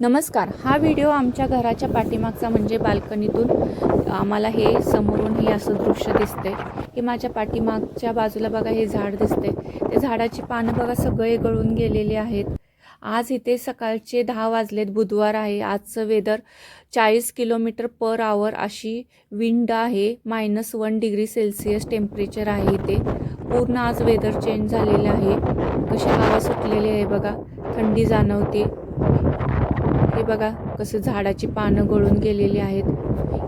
नमस्कार. हा व्हिडिओ आमच्या घराच्या पाठीमागचा म्हणजे बाल्कनीतून आम्हाला हे समोरून हे असं दृश्य दिसते हे माझ्या पाठीमागच्या बाजूला बघा हे झाड दिसते ते झाडाची पानं बघा सगळे गळून गेलेले आहेत. आज इथे सकाळचे दहा वाजलेत. बुधवार आहे. आजचं वेदर चाळीस किलोमीटर पर आवर अशी विंड आहे. Minus one degree Celsius temperature आहे इथे. पूर्ण आज वेदर चेंज झालेलं आहे. कशी हवा सुटलेली आहे बघा. थंडी जाणवते. हे बघा कसं झाडाची पानं गळून गेलेली आहेत.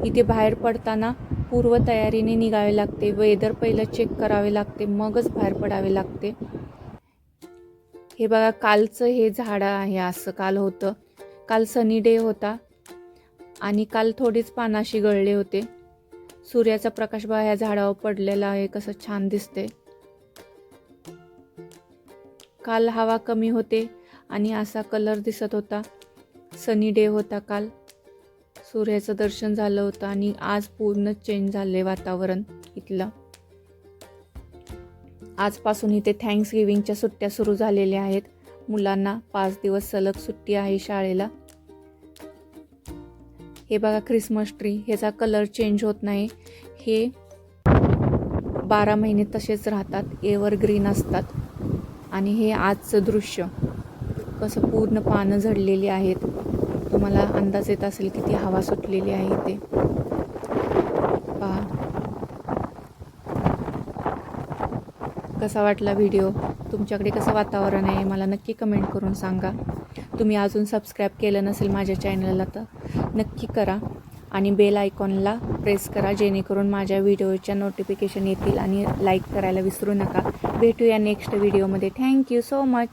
इथे बाहेर पडताना पूर्वतयारीने निघावे लागते. वेदर पहिलं चेक करावे लागते. मगच बाहेर पडावे लागते. हे बघा कालचं हे झाड आहे असं काल होतं. काल सनी डे होता आणि काल थोडीच पानाशी गळले होते. सूर्याचा प्रकाश बा ह्या झाडावर पडलेला आहे. कसं छान दिसते. काल हवा कमी होते आणि असा कलर दिसत होता. सनी डे होता काल. सूर्याचं दर्शन झालं होतं आणि आज पूर्ण चेंज झाले वातावरण इथलं. आजपासून इथे थँक्स गिविंगच्या सुट्ट्या सुरू झालेल्या आहेत. मुलांना पाच दिवस सलग सुट्टी आहे शाळेला. हे बघा ख्रिसमस ट्री ह्याचा कलर चेंज होत नाही. हे बारा महिने तसेच राहतात एवर ग्रीन असतात. आणि हे आजचं दृश्य. कसं पूर्ण पानं झडलेली आहेत. तुम्हाला अंदाज येत असेल किती हवा सुटलेली आहे ते पहा. कसा वाटला व्हिडिओ? तुमच्याकडे कसं वातावरण आहे? मला नक्की कमेंट करून सांगा. तुम्ही अजून सबस्क्राईब केलं नसेल माझ्या चॅनलला तर नक्की करा आणि बेल आयकॉनला प्रेस करा जेणेकरून माझ्या व्हिडिओच्या नोटिफिकेशन येतील आणि लाईक करायला विसरू नका. भेटूया नेक्स्ट व्हिडिओमध्ये. Thank you so much.